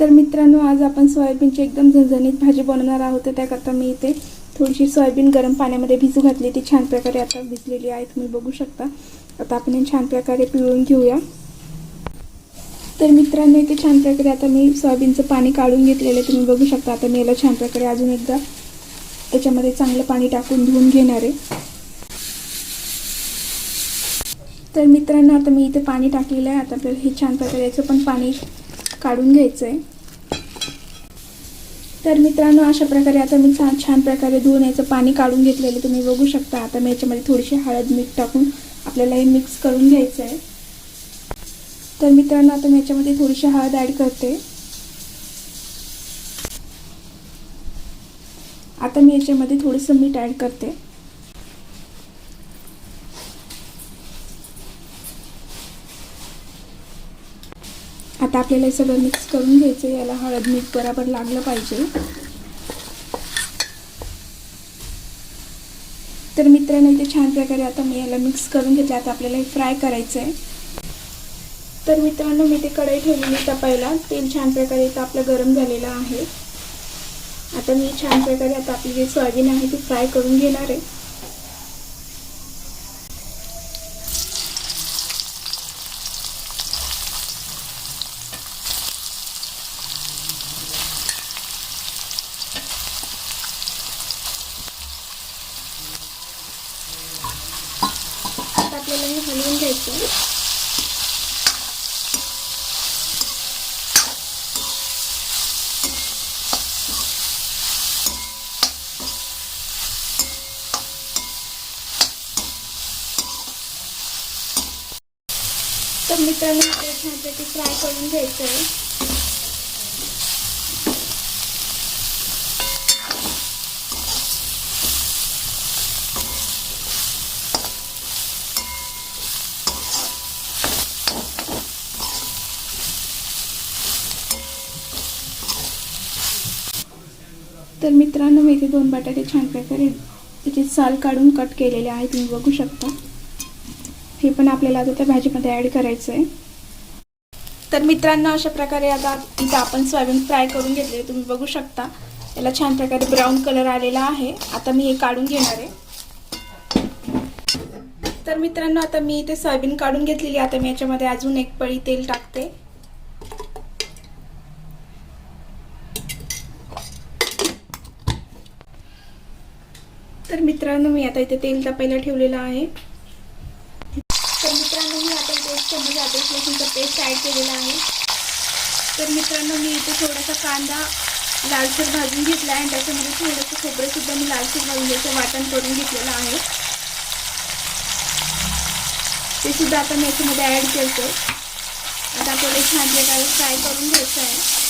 तर मित्रांनो आज आपण सोयाबीनची एकदम झणझणीत भाजी बनवणार आहोत. तर त्याकरता मी इथे थोडीशी सोयाबीन गरम पाण्यामध्ये भिजू घातली. ती छान प्रकारे आता भिजलेली आहे तुम्ही बघू शकता. आता आपण छान प्रकारे पिळून घेऊया. तर मित्रांनो इथे छान प्रकारे आता मी सोयाबीनचं पाणी काढून घेतलेलं आहे. तुम्ही बघू शकता आता मी याला छान प्रकारे अजून एकदा याच्यामध्ये चांगलं पाणी टाकून धुवून घेणार आहे. तर मित्रांनो आता मी इथे पाणी टाकलेलं आहे. आता आपल्याला हे छान प्रकारे याचं पण पाणी काढून घ्यायचं आहे तर मित्रांनो अशा प्रकारे आता मी छान छान प्रकारे धुवून याचं पाणी काढून घेतलेलं तुम्ही बघू शकता. आता मी याच्यामध्ये थोडीशी हळद मीठ टाकून आपल्याला हे मिक्स करून घ्यायचं आहे तर मित्रांनो आता मी याच्यामध्ये थोडीशी हळद ॲड करते. आता मी याच्यामध्ये थोडंसं मीठ ॲड करते. आता आपल्याला हे सगळं मिक्स करून घ्यायचं याला हळद मीठ बरोबर लागलं पाहिजे. तर मित्रांनो इथे छान प्रकारे आता मी याला मिक्स करून घेतलं आता आपल्याला हे फ्राय करायचं आहे. तर मित्रांनो मी ते कढई ठेवलेली तपायला. तेल छान प्रकारे इथं आपलं गरम झालेलं आहे. आता मी छान प्रकारे आता आपली जी सोयाबीन आहे ती फ्राय करून घेणार आहे आता आपल्याला हे हलवून घ्यायचं आहे. तर मित्रांनो छानपैकी फ्राय करून घ्यायचं आहे तर मित्रांनो मी इथे दोन बटाटे छान प्रकारे त्याची साल काढून कट केलेले आहे तुम्ही बघू शकता. हे पण आपल्याला आता त्या भाजीमध्ये ॲड करायचं आहे तर मित्रांनो अशा प्रकारे आता इथं आपण सोयाबीन फ्राय करून घेतले तुम्ही बघू शकता याला छान प्रकारे ब्राऊन कलर आलेला आहे. आता मी हे काढून घेणार आहे. तर मित्रांनो आता मी इथे सोयाबीन काढून घेतलेली आता मी याच्यामध्ये अजून एक पळी तेल टाकते. तर मित्रांनो मी आता इथे तेल तापायला ठेवलेलं आहे तर मित्रांनो मी आता इथे एक चमच अद्रक लसूणचा पेस्ट ॲड केलेला आहे. तर मित्रांनो मी इथे थोडासा कांदा लालसर भाजून घेतला आहे. आणि त्याच्यामध्ये थोडंसं खोबरंसुद्धा मी लालसर भाजून घ्यायचं वाटण करून घेतलेलं आहे. ते सुद्धा आता मी याच्यामध्ये ॲड करतो. आता आपल्याला छान प्रकारे फ्राय करून घ्यायचं आहे.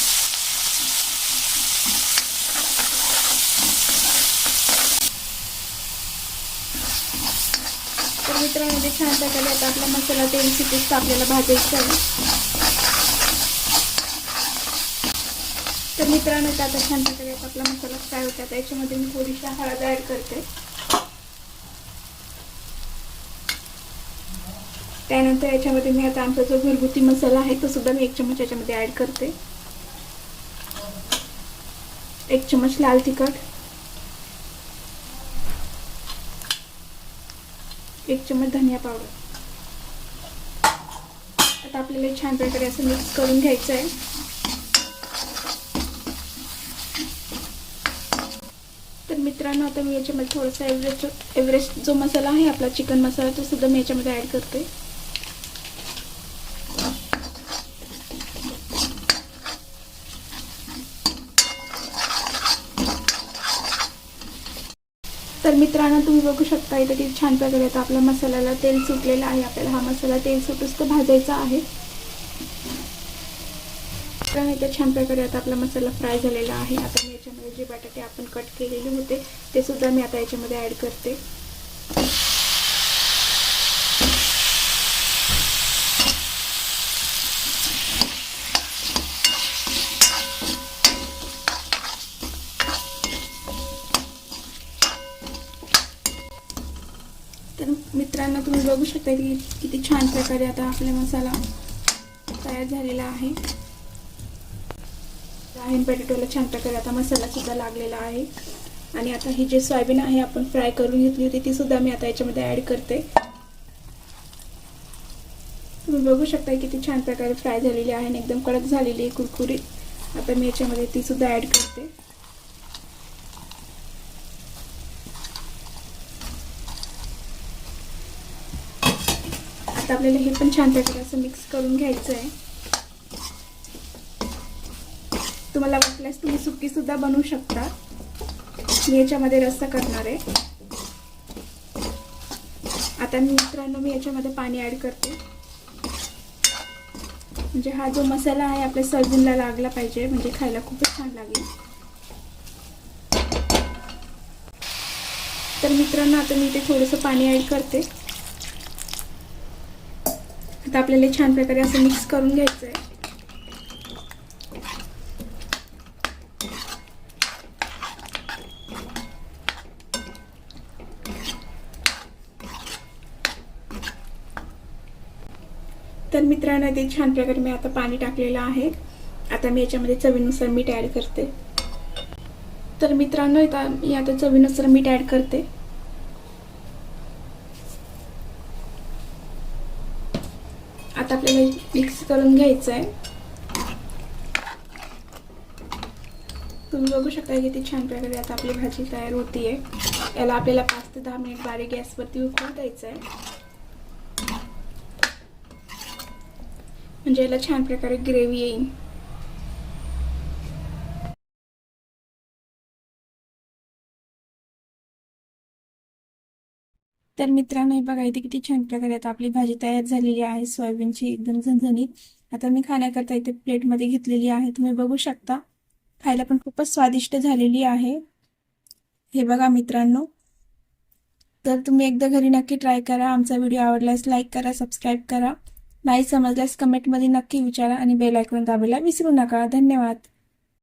तर मित्रांनो ते छान प्रकारे आता आपला मसाला तेल सुटेस आपल्याला भाजायचं आहे तर मित्रांनो ते आता छान प्रकारे आता आपला मसाला फ्राय होता आता याच्यामध्ये मी थोडीशी हळद ॲड करते. त्यानंतर याच्यामध्ये मी आता आमचा जो घरगुती मसाला आहे तो सुद्धा मी एक चमच याच्यामध्ये ॲड करते. एक चमच लाल तिखट. एक चमच धनिया पावडर. आता आपल्याला छान प्रकारे असं मिक्स करून घ्यायचं आहे तर मित्रांनो आता मी याच्यामध्ये थोडासा एव्हरेस्ट एव्हरेस्ट जो मसाला आहे आपला चिकन मसाला तो सुद्धा मी याच्यामध्ये ॲड करते. तर मित्रांनो तुम्ही बघू शकता इथे किती छान प्रकारे आता आपल्या मसाल्याला तेल सुटलेलं आहे. आपल्याला हा मसाला तेल सुटूच तर भाजायचा आहे. कारण इथे छान प्रकारे आता आपला मसाला फ्राय झालेला आहे. आता मी याच्यामध्ये जे बटाटे आपण कट केलेले होते ते सुद्धा मी आता याच्यामध्ये ॲड करते तर मित्रांनो तुम्ही बघू शकता की किती छान प्रकारे आता आपला मसाला तयार झालेला आहे. आहे बटाटोला छान प्रकारे आता मसाला सुद्धा लागलेला आहे. आणि आता ही जे सोयाबीन आहे आपण फ्राय करून घेतली होती ती सुद्धा मी आता याच्यामध्ये ॲड करते. तुम्ही बघू शकता किती छान प्रकारे फ्राय झालेली आहे आणि एकदम कडक झालेली आहे कुरकुरीत. आता मी याच्यामध्ये ती सुद्धा ॲड करते. आता आपल्याला हे पण छान प्रकारे असं मिक्स करून घ्यायचं आहे तुम्हाला वाटल्यास तुम्ही सुकी सुद्धा बनवू शकता. मी याच्यामध्ये रस्सा करणार आहे. आता मित्रांनो मी याच्यामध्ये पाणी ॲड करते. म्हणजे हा जो मसाला आहे आपल्या सोयाबीनला लागला पाहिजे म्हणजे खायला खूपच छान लागेल. तर मित्रांनो आता मी इथे थोडंसं पाणी ॲड करते. आता आपल्याला छान प्रकारे असं मिक्स करून घ्यायचं आहे तर मित्रांनो ते छान प्रकारे मी आता पाणी टाकलेलं आहे. आता मी याच्यामध्ये चवीनुसार मीठ ॲड करते. तर मित्रांनो आता मी आता चवीनुसार मीठ ॲड करते. आता आपल्याला मिक्स करून घ्यायचं आहे तुम्ही बघू शकता किती छान प्रकारे आता आपली भाजी तयार होती आहे याला आपल्याला पाच ते दहा मिनिट बारीक गॅसवरती उकळून द्यायचं आहे म्हणजे याला छान प्रकारे ग्रेव्ही येईल. तर मित्रांनो बघा इथे किती छान प्रकारे आता आपली भाजी तयार झालेली आहे सोयाबीनची एकदम झणझणीत. आता मी खाण्याकरता इथे प्लेटमध्ये घेतलेली आहे. तुम्ही बघू शकता खायला पण खूपच स्वादिष्ट झालेली आहे. हे बघा मित्रांनो. तर तुम्ही एकदा घरी नक्की ट्राय करा. आमचा व्हिडिओ आवडल्यास लाईक करा सबस्क्राईब करा. नाही समजल्यास कमेंटमध्ये नक्की विचारा आणि बेल आयकॉन दाबायला विसरू नका. धन्यवाद.